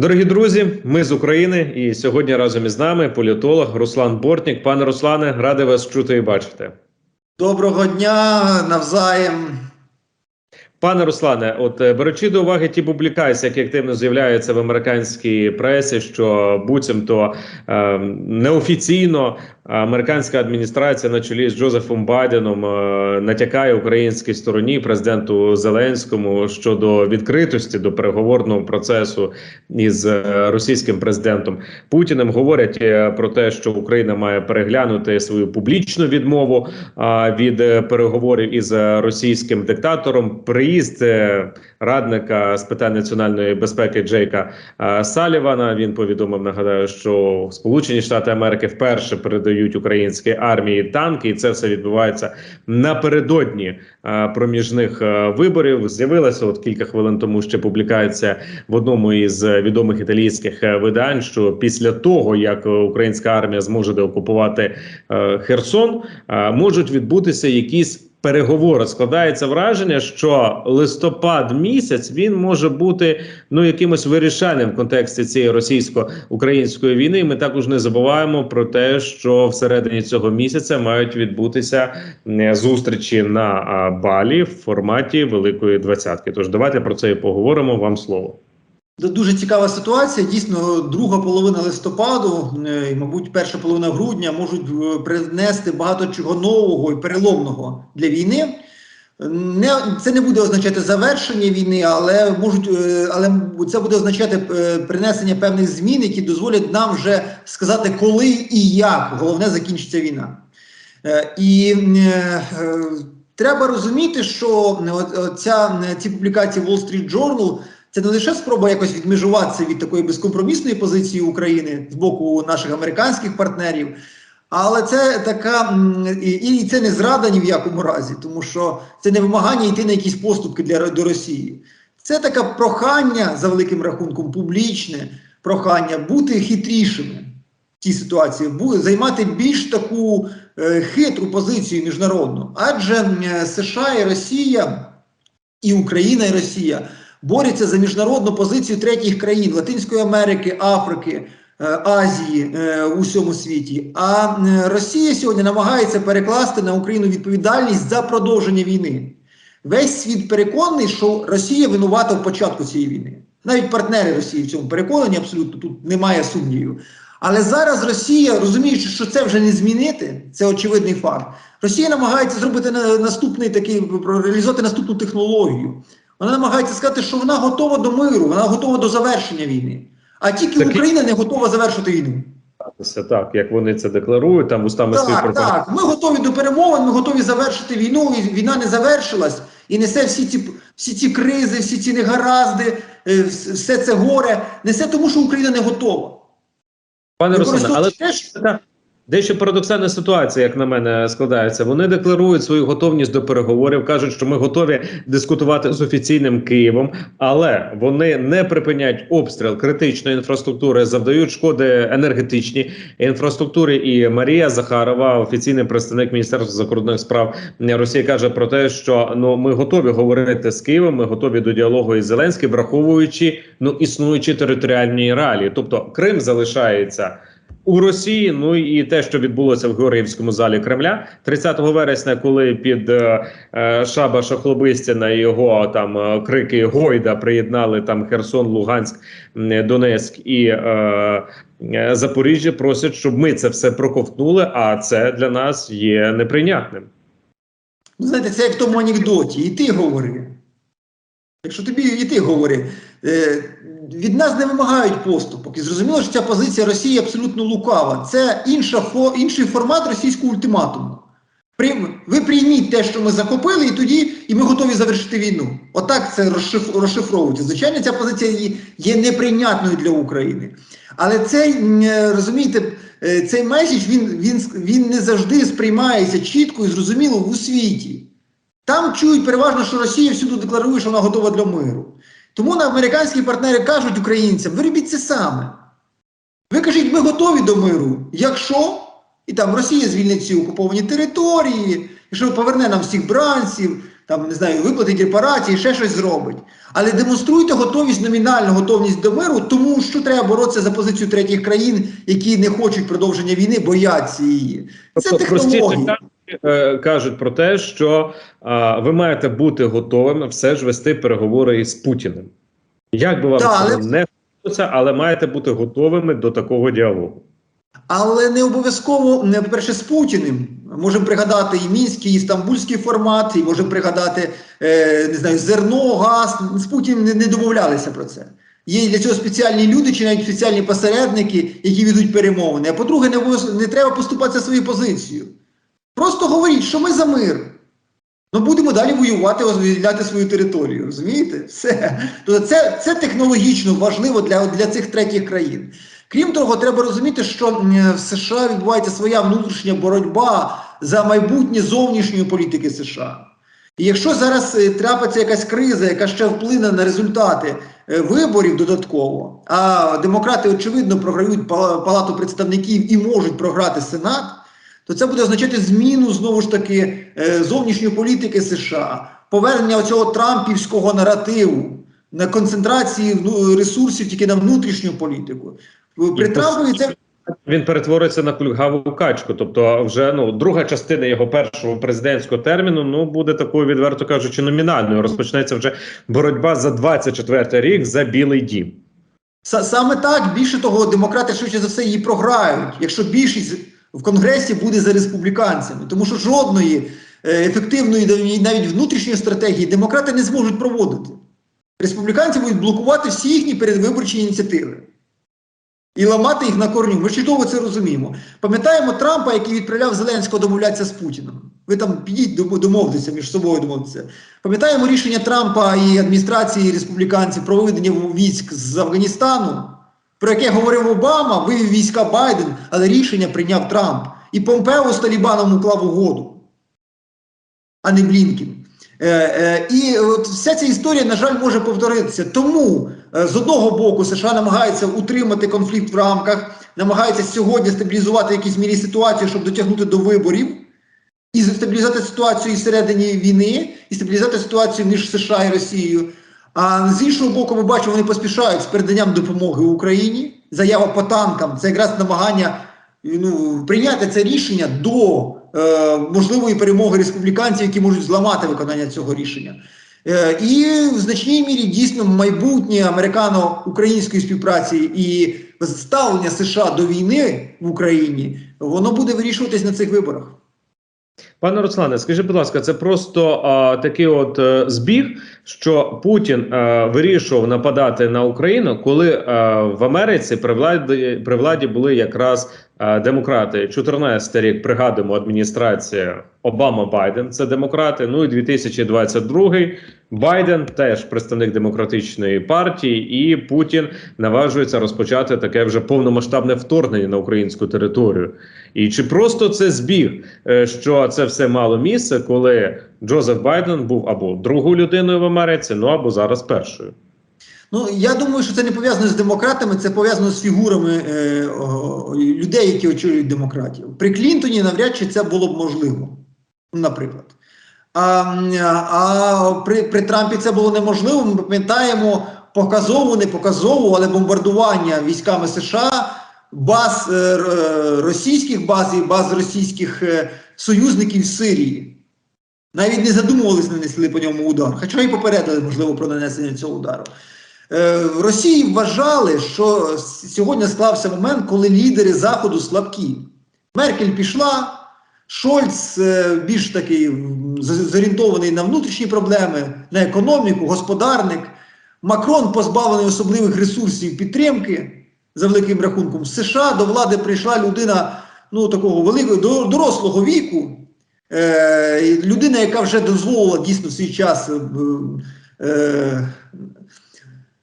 Дорогі друзі, ми з України, і сьогодні разом із нами політолог Руслан Бортнік. Пане Руслане, радий вас чути і бачити. Доброго дня навзаєм. Пане Руслане, от е, беручи до уваги ті публікації, які активно з'являються в американській пресі, що буцімто е, неофіційно американська адміністрація на чолі з Джозефом Байденом е, натякає українській стороні президенту Зеленському щодо відкритості до переговорного процесу із е, російським президентом Путіним. Говорять е, про те, що Україна має переглянути свою публічну відмову е, від переговорів із російським диктатором. Приїзд е, радника з питань національної безпеки Джейка е, Салівана. Він повідомив, нагадаю, що Сполучені Штати Америки вперше передають українській армії танки, і це все відбувається напередодні е, проміжних виборів. З'явилася от кілька хвилин тому ще публікація в одному із відомих італійських видань, що після того як українська армія зможе деокупувати Херсон, можуть відбутися якісь. Переговори складається враження, що листопад місяць він може бути ну якимось вирішальним в контексті цієї російсько-української війни. Ми також не забуваємо про те, що всередині цього місяця мають відбутися е, зустрічі на Балі в форматі Великої Двадцятки. Тож давайте про це і поговоримо. Вам слово. Дуже цікава ситуація. Дійсно, друга половина листопаду, е, і, мабуть, перша половина грудня можуть е, принести багато чого нового і переломного для війни. Не, це не буде означати завершення війни, але можуть, е, але це буде означати принесення певних змін, які дозволять нам вже сказати, коли і як головне закінчиться війна. І треба розуміти, що ця, ці публікації Wall Street Journal це не лише спроба якось відмежуватися від такої безкомпромісної позиції України з боку наших американських партнерів, але це така і, і це не зрада ні в якому разі, тому що це не вимагання йти на якісь поступки для до Росії. Це таке прохання за великим рахунком, публічне прохання бути хитрішими в цій ситуації, займати більш таку е, хитру позицію міжнародну. Адже е, США і Росія, і Україна і Росія борються за міжнародну позицію третіх країн Латинської Америки, Африки, е, Азії е, у всьому світі. А е, Росія сьогодні намагається перекласти на Україну відповідальність за продовження війни. Весь світ переконаний, що Росія винувата в початку цієї війни. Навіть партнери Росії в цьому переконані, абсолютно тут немає сумнівів. Але зараз Росія, розуміючи, що це вже не змінити, це очевидний факт. Росія намагається зробити наступний такий реалізувати наступну технологію. Вона намагається сказати, що вона готова до миру, вона готова до завершення війни. А тільки Такі- Україна не готова завершити війну. Це так, як вони це декларують, там устами Так, пропаганд. так. Ми готові до перемовин, ми готові завершити війну, і війна не завершилась і несе всі ці, всі ці кризи, всі ці негаразди, е, все це горе. Несе тому, що Україна не готова. Пане Руслане, але Використовуючи те, що- Так. Дещо парадоксальна ситуація, як на мене, складається. Вони декларують свою готовність до переговорів, кажуть, що ми готові дискутувати з офіційним Києвом, але вони не припиняють обстріл критичної інфраструктури, завдають шкоди енергетичній інфраструктурі. І Марія Захарова, офіційний представник Міністерства закордонних справ Росії, каже про те, що ну ми готові говорити з Києвом, ми готові до діалогу із Зеленським, враховуючи ну існуючі територіальні реалії. Тобто Крим залишається у Росії. Ну і те, що відбулося в Георгіївському залі Кремля, 30 вересня, коли під е, е, шаба Шахлобистіна і його там е, крики Гойда приєднали там Херсон, Луганськ, Донецьк і е, е, Запоріжжя, просять, щоб ми це все проковтнули. А це для нас є неприйнятним. Ну, знаєте, це як в тому анекдоті. І ти говори. Якщо тобі і ти говори, від нас не вимагають поступок. І зрозуміло, що ця позиція Росії абсолютно лукава. Це інша, інший формат російського ультиматуму. Ви прийміть те, що ми захопили, і тоді і ми готові завершити війну. Отак це розшиф, розшифровується. Звичайно, ця позиція є, неприйнятною для України. Але цей е, розумієте, е, цей меседж він, він, він не завжди сприймається чітко і зрозуміло у світі. Там чують переважно, що Росія всюди декларує, що вона готова для миру. Тому на американські партнери кажуть українцям: ви робіть це саме. Ви кажіть, ми готові до миру. Якщо і там Росія звільнить ці окуповані території, якщо поверне нам всіх бранців, там не знаю, виплатить репарації, ще щось зробить. Але демонструйте готовність, номінальну готовність до миру, тому що треба боротися за позицію третіх країн, які не хочуть продовження війни, бояться її. Це Тобто, технології. Е, кажуть про те, що а, ви маєте бути готовими все ж вести переговори із Путіним. Як би вам це але- не хотілося, але маєте бути готовими до такого діалогу. Але не обов'язково, не, по-перше, з Путіним. Можемо пригадати і мінський, і стамбульський формат, і можемо пригадати е, не знаю, зерно, газ. З Путіним не, не домовлялися про це. Є для цього спеціальні люди чи навіть спеціальні посередники, які ведуть перемовини. А по-друге, не, не треба поступатися своєю позицією. Просто говоріть, що ми за мир. Ну будемо далі воювати, розділяти свою територію. Розумієте? Все. Тобто це, це технологічно важливо для, для цих третіх країн. Крім того, треба розуміти, що в США відбувається своя внутрішня боротьба за майбутнє зовнішньої політики США. І якщо зараз е, трапиться якась криза, яка ще вплине на результати е, виборів додатково, а демократи, очевидно, програють Палату представників і можуть програти Сенат, то це буде означати зміну знову ж таки е, зовнішньої політики США, повернення цього трампівського наративу на концентрації вну- ресурсів тільки на внутрішню політику. При Трампові це Він перетвориться на кульгаву качку. Тобто, вже ну друга частина його першого президентського терміну ну буде такою, відверто кажучи, номінальною. Розпочнеться вже боротьба за 24 рік за білий дім. Саме так, більше того, демократи швидше за все її програють, якщо більшість в Конгресі буде за республіканцями, тому що жодної е, ефективної навіть- внутрішньої стратегії демократи не зможуть проводити. Республіканці будуть блокувати всі їхні передвиборчі ініціативи і ламати їх на корню. Ми чудово це розуміємо. Пам'ятаємо Трампа, який відправляв Зеленського домовлятися з Путіним. Ви там підіть дом- домовтеся між собою домовтеся. Пам'ятаємо рішення Трампа і адміністрації республіканців про виведення військ з Афганістану, про яке говорив Обама, вивів війська Байден, але рішення прийняв Трамп. І Помпео з Талібаном уклав угоду, а не Блінкін. Е, е, і от вся ця історія, на жаль, може повторитися. Тому е, з одного боку США намагається утримати конфлікт в рамках, намагається сьогодні стабілізувати в якійсь мірі ситуацію, щоб дотягнути до виборів, і стабілізувати ситуацію і всередині війни, і стабілізувати ситуацію між США і Росією. А з іншого боку, ми бачимо, вони поспішають з переданням допомоги Україні. Заява по танкам це якраз намагання ну, прийняти це рішення до е, можливої перемоги республіканців, які можуть зламати виконання цього рішення. Е, і в значній мірі дійсно майбутнє американо-української співпраці і ставлення США до війни в Україні, воно буде вирішуватись на цих виборах. Пане Руслане, скажіть, будь ласка, це просто а, такий от е, збіг, що Путін е, вирішував нападати на Україну, коли е, в Америці при владі, при владі були якраз демократи. 14 рік пригадуємо адміністрація Обама Байден. Це демократи. Ну і 2022 Байден теж представник демократичної партії, і Путін наважується розпочати таке вже повномасштабне вторгнення на українську територію. І чи просто це збіг, е, що це все мало місце, коли Джозеф Байден був або другою людиною в Америці, ну або зараз першою. Ну, я думаю, що це не пов'язано з демократами, це пов'язано з фігурами е, о, людей, які очолюють демократів. При Клінтоні навряд чи це було б можливо, наприклад. А, а при, при Трампі це було неможливо. Ми пам'ятаємо показову, не показову, але бомбардування військами США, баз е, російських баз і баз російських е, союзників Сирії. Навіть не задумувались, нанесли по ньому удар, хоча і попередили, можливо, про нанесення цього удару. Е, В Росії вважали, що сьогодні склався момент, коли лідери Заходу слабкі. Меркель пішла, Шольц е, більш такий зорієнтований на внутрішні проблеми, на економіку, господарник. Макрон позбавлений особливих ресурсів підтримки за великим рахунком. З США до влади прийшла людина ну, такого великого дорослого віку. Е, людина, яка вже дозволила дійсно в свій час е, е,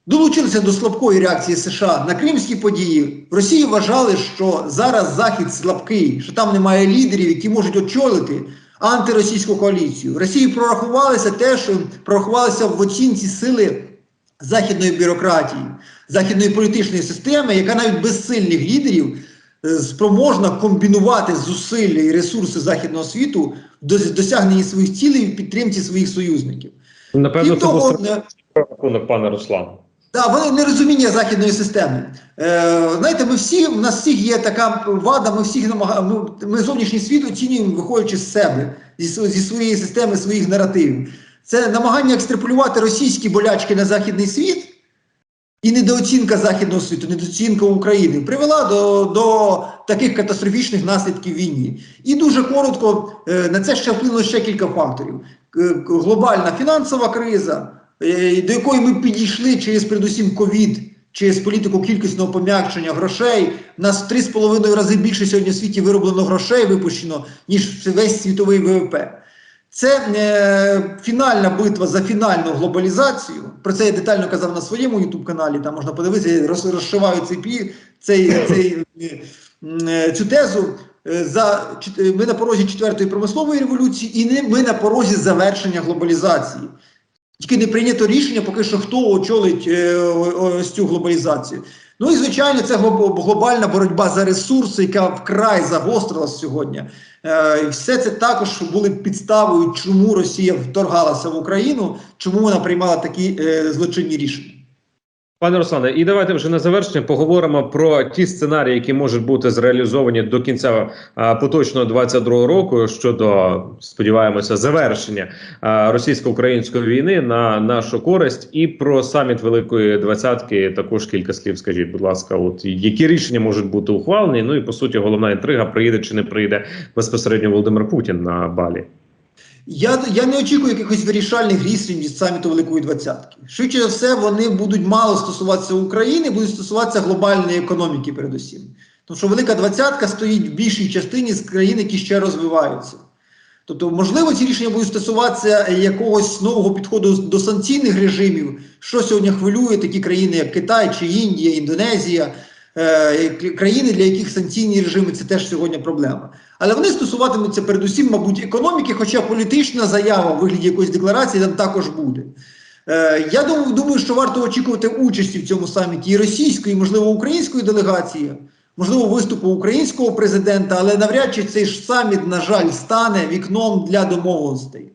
долучилися до слабкої реакції США на кримські події. В Росії вважали, що зараз Захід слабкий, що там немає лідерів, які можуть очолити антиросійську коаліцію. В Росії прорахувалися те, що прорахувалися в оцінці сили західної бюрократії, західної політичної системи, яка навіть без сильних лідерів е, спроможна комбінувати зусилля і ресурси західного світу до досягнення своїх цілей і підтримці своїх союзників. Напевно, Крім це того, е, рахунок, пане Руслан. Так, вони нерозуміння західної системи. Е, знаєте, ми всі, у нас всіх є така вада, ми всіх намагаємо, ми, ми зовнішній світ оцінюємо, виходячи з себе, зі, зі своєї системи, своїх наративів. Це намагання екстраполювати російські болячки на західний світ і недооцінка західного світу, недооцінка України привела до, до таких катастрофічних наслідків війни. І дуже коротко е, на це ще вплинуло ще кілька факторів: Е, глобальна фінансова криза, до якої ми підійшли через передусім ковід, через політику кількісного пом'якшення грошей. У нас в три з половиною рази більше сьогодні в світі вироблено грошей випущено, ніж весь світовий ВВП. Це е, фінальна битва за фінальну глобалізацію. Про це я детально казав на своєму youtube каналі. Там можна подивитися, я розшиваю цей, цей, цей, е, е, цю тезу. Е, За, ми на порозі четвертої промислової революції, і не, ми на порозі завершення глобалізації. Тільки не прийнято рішення, поки що хто очолить е, ось цю глобалізацію. Ну і звичайно, це глобальна боротьба за ресурси, яка вкрай загострилась сьогодні. Е, і все це також були підставою, чому Росія вторгалася в Україну, чому вона приймала такі е, злочинні рішення. Пане Руслане, і давайте вже на завершення поговоримо про ті сценарії, які можуть бути зреалізовані до кінця а, поточного 22-го року щодо сподіваємося завершення а, російсько-української війни на нашу користь, і про саміт Великої Двадцятки також кілька слів. Скажіть, будь ласка, от які рішення можуть бути ухвалені? Ну і по суті, головна інтрига приїде чи не приїде безпосередньо Володимир Путін на Балі. Я, я не очікую якихось вирішальних рішень від саміту Великої Двадцятки. Швидше за все, вони будуть мало стосуватися України, будуть стосуватися глобальної економіки, передусім. Тому що Велика Двадцятка стоїть в більшій частині з країн, які ще розвиваються. Тобто, можливо, ці рішення будуть стосуватися якогось нового підходу до санкційних режимів, що сьогодні хвилює такі країни, як Китай чи Індія, Індонезія, е, країни, для яких санкційні режими це теж сьогодні проблема. Але вони стосуватимуться передусім, мабуть, економіки, хоча політична заява в вигляді якоїсь декларації там також буде. Е, я думаю, думаю, що варто очікувати участі в цьому саміті і російської, і, можливо, української делегації, можливо, виступу українського президента, але навряд чи цей ж саміт, на жаль, стане вікном для домовленостей.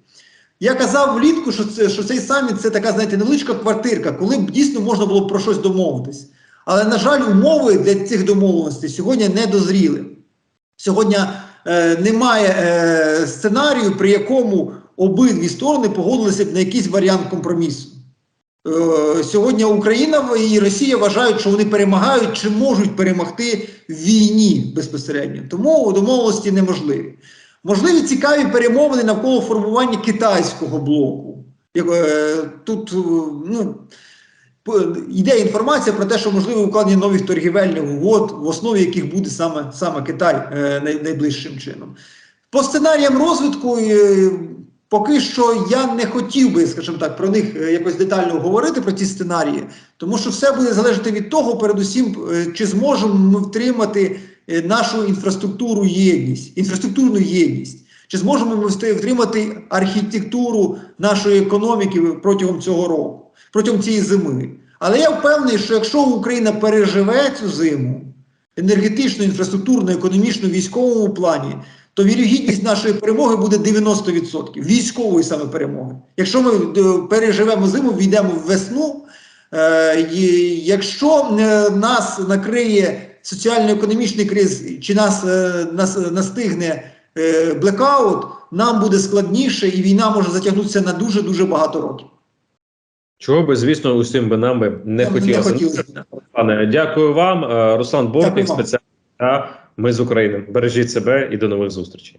Я казав влітку, що, це, що цей саміт це така, знаєте, невеличка квартирка, коли б дійсно можна було про щось домовитись. Але, на жаль, умови для цих домовленостей сьогодні не дозріли. Сьогодні е, немає е, сценарію, при якому обидві сторони погодилися б на якийсь варіант компромісу. Е, сьогодні Україна і Росія вважають, що вони перемагають чи можуть перемогти в війні безпосередньо. Тому домовленості неможливі. Можливі цікаві перемовини навколо формування китайського блоку. Тут ну, йде інформація про те, що можливо укладення нових торгівельних угод, в основі яких буде саме, саме Китай е, найближчим чином. По сценаріям розвитку, е, поки що я не хотів би, скажімо так, про них е, якось детально говорити про ці сценарії, тому що все буде залежати від того, передусім, е, чи зможемо ми втримати е, нашу інфраструктуру єдність, інфраструктурну єдність. Чи зможемо ми втримати архітектуру нашої економіки протягом цього року, протягом цієї зими? Але я впевнений, що якщо Україна переживе цю зиму енергетично, інфраструктурно, економічно, військовому плані, то вірогідність нашої перемоги буде 90%. Військової саме перемоги. Якщо ми е, переживемо зиму, війдемо в весну, е, якщо е, нас накриє соціально-економічний криз, чи нас, нас настигне блекаут, нам буде складніше, і війна може затягнутися на дуже дуже багато років. Чого би, звісно, усім би нам би не хотілося. Пане, дякую вам. Е, Руслан Бортник, та Ми з України. Бережіть себе і до нових зустрічей.